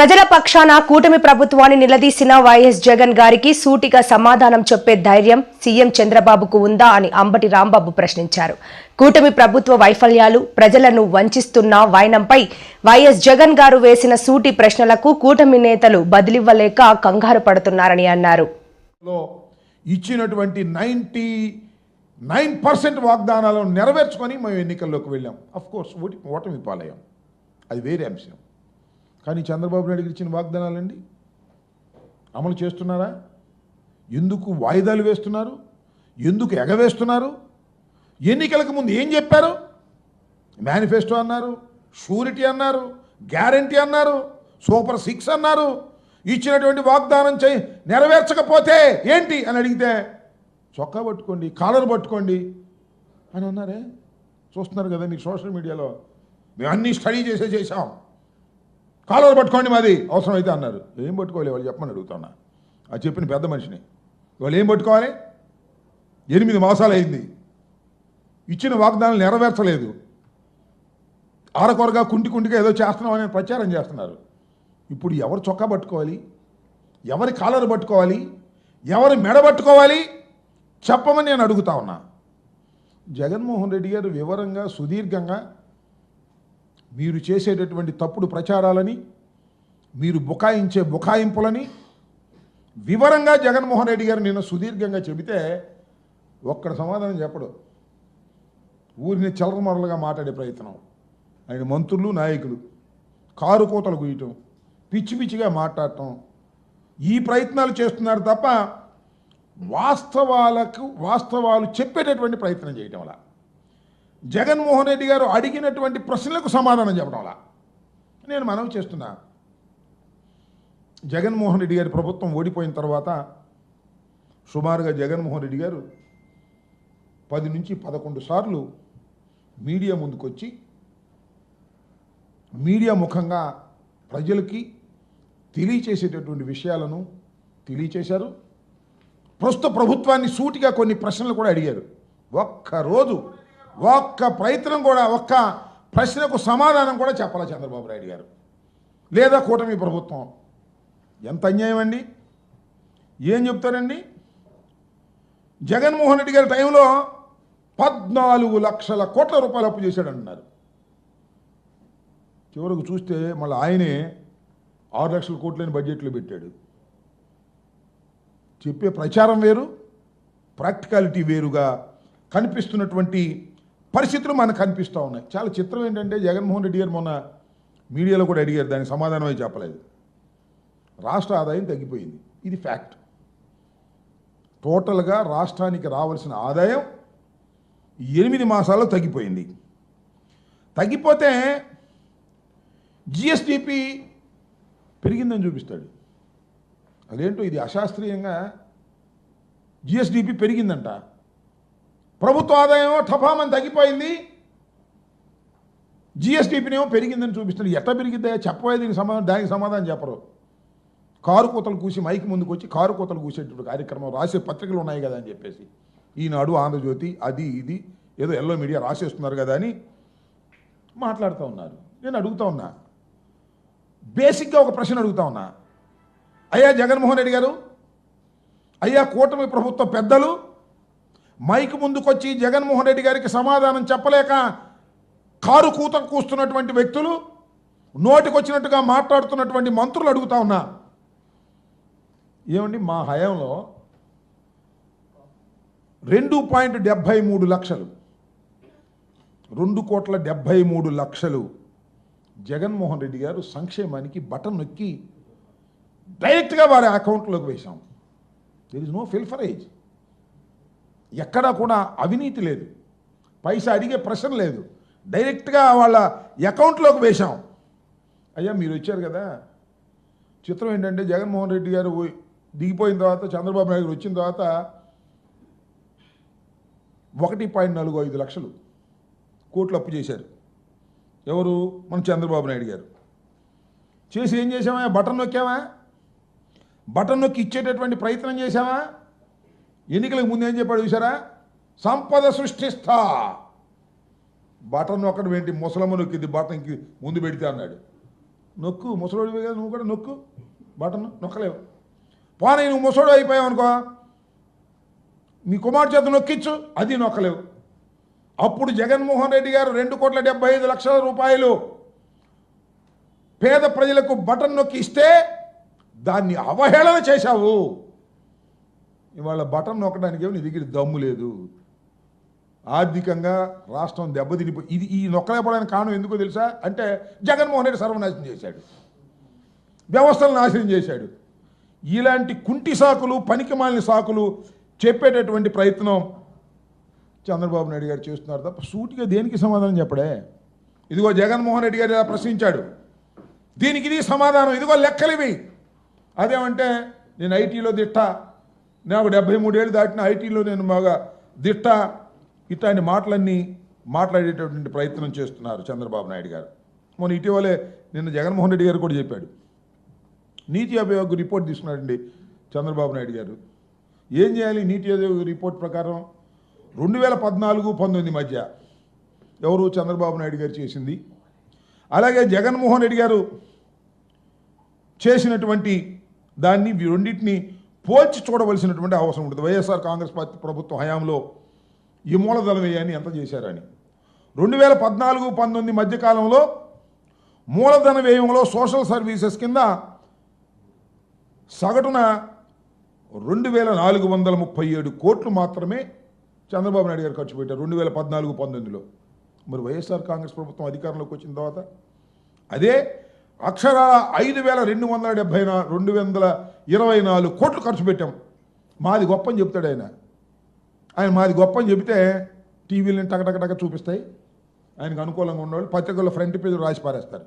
ప్రజల పక్షాన కూటమి ప్రభుత్వాన్ని నిలదీసిన వైఎస్ జగన్ గారికి సూటిగా సమాధానం చెప్పే ధైర్యం సీఎం చంద్రబాబుకు ఉందా అని అంబటి రాంబాబు ప్రశ్నించారు. కూటమి ప్రభుత్వ వైఫల్యాలు ప్రజలను వంచిస్తున్న వైనంపై వైఎస్ జగన్ గారు వేసిన సూటి ప్రశ్నలకు కూటమి నేతలు బదిలివ్వలేక కంగారు పడుతున్నారని అన్నారు. ఇచ్చినటువంటి నైంటీ నైన్ పర్సెంట్ వాగ్దానాలను నెరవేర్చుకొని మేము ఎన్నికల్లోకి వెళ్ళాం. అఫ్ కోర్స్ ఓటి ఓటమి పాలయ్యాం. అది వేరే అంశం. కానీ చంద్రబాబు నాయుడుకి ఇచ్చిన వాగ్దానాలండి? అమలు చేస్తున్నారా? ఎందుకు వాయిదాలు వేస్తున్నారు? ఎందుకు ఎగవేస్తున్నారు? ఎన్నికలకు ముందు ఏం చెప్పారు? మేనిఫెస్టో అన్నారు షూరిటీ అన్నారు గ్యారంటీ అన్నారు సూపర్ సిక్స్ అన్నారు ఇచ్చినటువంటి వాగ్దానం చేయి నెరవేర్చకపోతే ఏంటి అని అడిగితే చొక్కా పట్టుకోండి కాలర్ పట్టుకోండి అని అన్నారే? చూస్తున్నారు కదా మీకు సోషల్ మీడియాలో. మేము అన్నీ స్టడీ చేసే చేసాం కాలువలు పట్టుకోండి మాది. అవసరమైతే అన్నారు. ఏం పట్టుకోవాలి? వాళ్ళు చెప్పమని అడుగుతున్నా. అది చెప్పిన పెద్ద మనిషిని. వాళ్ళు ఏం పట్టుకోవాలి? ఎనిమిది మాసాలు అయింది ఇచ్చిన వాగ్దానం నెరవేర్చలేదు. ఆరకొరగా కుంటి కుంటిగా ఏదో చేస్తున్నామని ప్రచారం చేస్తున్నారు. ఇప్పుడు ఎవరు చొక్కా పట్టుకోవాలి? ఎవరి కాలర్ పట్టుకోవాలి? ఎవరి మెడ పట్టుకోవాలి? చెప్పమని నేను అడుగుతా ఉన్నా. జగన్మోహన్ రెడ్డి గారు వివరంగా సుదీర్ఘంగా మీరు చేసేటటువంటి తప్పుడు ప్రచారాలని మీరు బుకాయించే బుకాయింపులని వివరంగా జగన్మోహన్ రెడ్డి గారు నిన్న సుదీర్ఘంగా చెబితే ఒక్కడ సమాధానం చెప్పడు. ఊరిని చలరమరలుగా మాట్లాడే ప్రయత్నం. ఆయన మంత్రులు నాయకులు కారు కోతలు గుయ్యటం పిచ్చి పిచ్చిగా మాట్లాడటం. ఈ ప్రయత్నాలు చేస్తున్నారు తప్ప వాస్తవాలకు వాస్తవాలు చెప్పేటటువంటి ప్రయత్నం చేయటం అలా జగన్మోహన్ రెడ్డి గారు అడిగినటువంటి ప్రశ్నలకు సమాధానం చెప్పడం వల్ల నేను మనవి చేస్తున్నా. జగన్మోహన్ రెడ్డి గారి ప్రభుత్వం ఓడిపోయిన తర్వాత సుమారుగా జగన్మోహన్ రెడ్డి గారు పది నుంచి పదకొండు సార్లు మీడియా ముందుకొచ్చి మీడియా ముఖంగా ప్రజలకి తెలియచేసేటటువంటి విషయాలను తెలియచేశారు. ప్రస్తుత ప్రభుత్వాన్ని సూటిగా కొన్ని ప్రశ్నలు కూడా అడిగారు. ఒక్కరోజు ఒక్క ప్రయత్నం కూడా ఒక్క ప్రశ్నకు సమాధానం కూడా చెప్పాలి చంద్రబాబు నాయుడు గారు? లేదా కూటమి ప్రభుత్వం? ఎంత అన్యాయం అండి? ఏం చెప్తారండి? జగన్మోహన్ రెడ్డి గారి టైంలో పద్నాలుగు లక్షల కోట్ల రూపాయలు అప్పు చేశాడంటున్నారు చివరకు చూస్తే మళ్ళీ ఆయనే ఆరు లక్షల కోట్లని బడ్జెట్లో పెట్టాడు. చెప్పే ప్రచారం వేరు ప్రాక్టికాలిటీ వేరుగా కనిపిస్తున్నటువంటి పరిస్థితులు మనకు కనిపిస్తూ ఉన్నాయి. చాలా చిత్రం ఏంటంటే జగన్మోహన్ రెడ్డి గారు మొన్న మీడియాలో కూడా అడిగారు దానికి సమాధానమే చెప్పలేదు. రాష్ట్ర ఆదాయం తగ్గిపోయింది. ఇది ఫ్యాక్ట్. టోటల్గా రాష్ట్రానికి రావాల్సిన ఆదాయం ఎనిమిది మాసాల్లో తగ్గిపోయింది. తగ్గిపోతే జిఎస్డిపి పెరిగిందని చూపిస్తాడు. అదేంటో ఇది అశాస్త్రీయంగా జిఎస్డిపి పెరిగిందంట. ప్రభుత్వ ఆదాయం ఠఫామని తగ్గిపోయింది. జిఎస్టీపీనేమో పెరిగిందని చూపిస్తున్నారు. ఎట్లా పెరిగిద్దా చెప్పవే దీనికి సమాధానం దానికి సమాధానం చెప్పరు. కారు కూతలు కూసి మైక్ ముందుకు వచ్చి కారు కూతలు కూసేటప్పుడు కార్యక్రమం రాసే పత్రికలు ఉన్నాయి కదా అని చెప్పేసి. ఈనాడు ఆంధ్రజ్యోతి అది ఇది ఏదో ఎల్లో మీడియా రాసేస్తున్నారు కదా అని మాట్లాడుతూ ఉన్నారు. నేను అడుగుతా ఉన్నా. బేసిక్గా ఒక ప్రశ్న అడుగుతా ఉన్నా. అయ్యా జగన్మోహన్ రెడ్డి గారు అయ్యా కూటమి ప్రభుత్వ పెద్దలు మైక్ ముందుకొచ్చి జగన్మోహన్ రెడ్డి గారికి సమాధానం చెప్పలేక కారు కూత కూస్తున్నటువంటి వ్యక్తులు నోటికొచ్చినట్టుగా మాట్లాడుతున్నటువంటి మంత్రులు అడుగుతా ఉన్నా. ఏమండి మా హయాంలో రెండు పాయింట్ డెబ్భై మూడు లక్షలు రెండు కోట్ల డెబ్భై మూడు లక్షలు జగన్మోహన్ రెడ్డి గారు సంక్షేమానికి బటన్ నొక్కి డైరెక్ట్గా వారి అకౌంట్లోకి వేశాం. దెర్ ఇస్ నో ఫిల్ఫరేజ్ ఎక్కడా కూడా అవినీతి లేదు. పైసా అడిగే ప్రశ్న లేదు. డైరెక్ట్గా వాళ్ళ అకౌంట్లోకి వేశాం. అయ్యా మీరు వచ్చారు కదా. చిత్రం ఏంటంటే జగన్మోహన్ రెడ్డి గారు దిగిపోయిన తర్వాత చంద్రబాబు నాయుడు గారు వచ్చిన తర్వాత ఒకటి పాయింట్ నాలుగు ఐదు లక్షలు కోట్లు అప్పు చేశారు. ఎవరు? మన చంద్రబాబు నాయుడు గారు. చేసి ఏం చేసామా బటన్ నొక్కామా? బటన్ నొక్కి ఇచ్చేటటువంటి ప్రయత్నం చేశామా? ఎన్నికలకు ముందు ఏం చెప్పాడు చూసారా సంపద సృష్టిస్తా. బటన్ నొక్కడం ఏంటి? ముసలమ్మ నొక్కింది బటన్కి ముందు పెడితే అన్నాడు. నొక్కు ముసలోడు కదా నువ్వు కూడా నొక్కు. బటన్ నొక్కలేవు. పోనీ నువ్వు ముసలోడు అయిపోయావు అనుకో నీ కుమార్ చేత నొక్కిచ్చు అది నొక్కలేవు. అప్పుడు జగన్మోహన్ రెడ్డి గారు రెండు కోట్ల డెబ్బై ఐదు లక్షల రూపాయలు పేద ప్రజలకు బటన్ నొక్కి ఇస్తే దాన్ని అవహేళన చేశావు. ఇవాళ బటన్ నొక్కడానికి ఏమో నీ దగ్గర దమ్ము లేదు. ఆర్థికంగా రాష్ట్రం దెబ్బతినిపో ఇది ఈ నొక్కలేపడానికి కారణం ఎందుకో తెలుసా? అంటే జగన్మోహన్ రెడ్డి సర్వనాశనం చేశాడు. వ్యవస్థలను నాశనం చేశాడు. ఇలాంటి కుంటి సాకులు పనికిమాలిన సాకులు చెప్పేటటువంటి ప్రయత్నం చంద్రబాబు నాయుడు గారు చేస్తున్నారు తప్ప సూటిగా దేనికి సమాధానం చెప్పడే? ఇదిగో జగన్మోహన్ రెడ్డి గారు ఇలా ప్రశ్నించాడు. దీనికి ఇది సమాధానం. ఇదిగో లెక్కలివి. అదేమంటే నేను ఐటీలో దిట్ట నాకు డెబ్బై మూడేళ్ళు దాటిన ఐటీలో నేను బాగా దిట్ట ఇట్లాంటి మాటలన్నీ మాట్లాడేటటువంటి ప్రయత్నం చేస్తున్నారు చంద్రబాబు నాయుడు గారు. మొన్న ఇటీవలే నిన్న జగన్మోహన్ రెడ్డి గారు కూడా చెప్పాడు. నీతి ఆయోగ్ రిపోర్ట్ తీసుకున్నాడండి చంద్రబాబు నాయుడు గారు. ఏం చేయాలి నీతి ఆయోగ్ రిపోర్ట్ ప్రకారం? రెండు వేల పద్నాలుగు పంతొమ్మిది మధ్య ఎవరు చంద్రబాబు నాయుడు గారు చేసింది? అలాగే జగన్మోహన్ రెడ్డి గారు చేసినటువంటి దాన్ని ఈ రెండింటిని పోల్చి చూడవలసినటువంటి అవసరం ఉంటుంది. వైఎస్ఆర్ కాంగ్రెస్ పార్టీ ప్రభుత్వం హయాంలో ఈ మూలధన వ్యయాన్ని ఎంత చేశారని. రెండు వేల పద్నాలుగు పంతొమ్మిది మధ్యకాలంలో మూలధన వ్యయంలో సోషల్ సర్వీసెస్ కింద సగటున రెండు వేల నాలుగు వందల ముప్పై ఏడు కోట్లు మాత్రమే చంద్రబాబు నాయుడు గారు ఖర్చు పెట్టారు రెండు వేల పద్నాలుగు పంతొమ్మిదిలో. మరి వైఎస్ఆర్ కాంగ్రెస్ ప్రభుత్వం అధికారంలోకి వచ్చిన తర్వాత అదే అక్షరాల ఐదు వేల రెండు వందల డెబ్బై నా రెండు వందల ఇరవై నాలుగు కోట్లు ఖర్చు పెట్టాం. మాది గొప్ప అని చెప్తాడు ఆయన. ఆయన మాది గొప్ప అని చెబితే టీవీలను టకటకటక చూపిస్తాయి. ఆయనకు అనుకూలంగా ఉన్నవాళ్ళు పత్రికల్లో ఫ్రంట్ పేజ్ రాసి పారేస్తారు.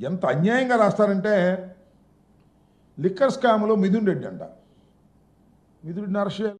ఎంత అన్యాయంగా రాస్తారంటే లిక్కర్ స్కామ్లో మిథున్ రెడ్డి అంట. మిథున్ రెడ్డి అరెస్ట్ చేయాలి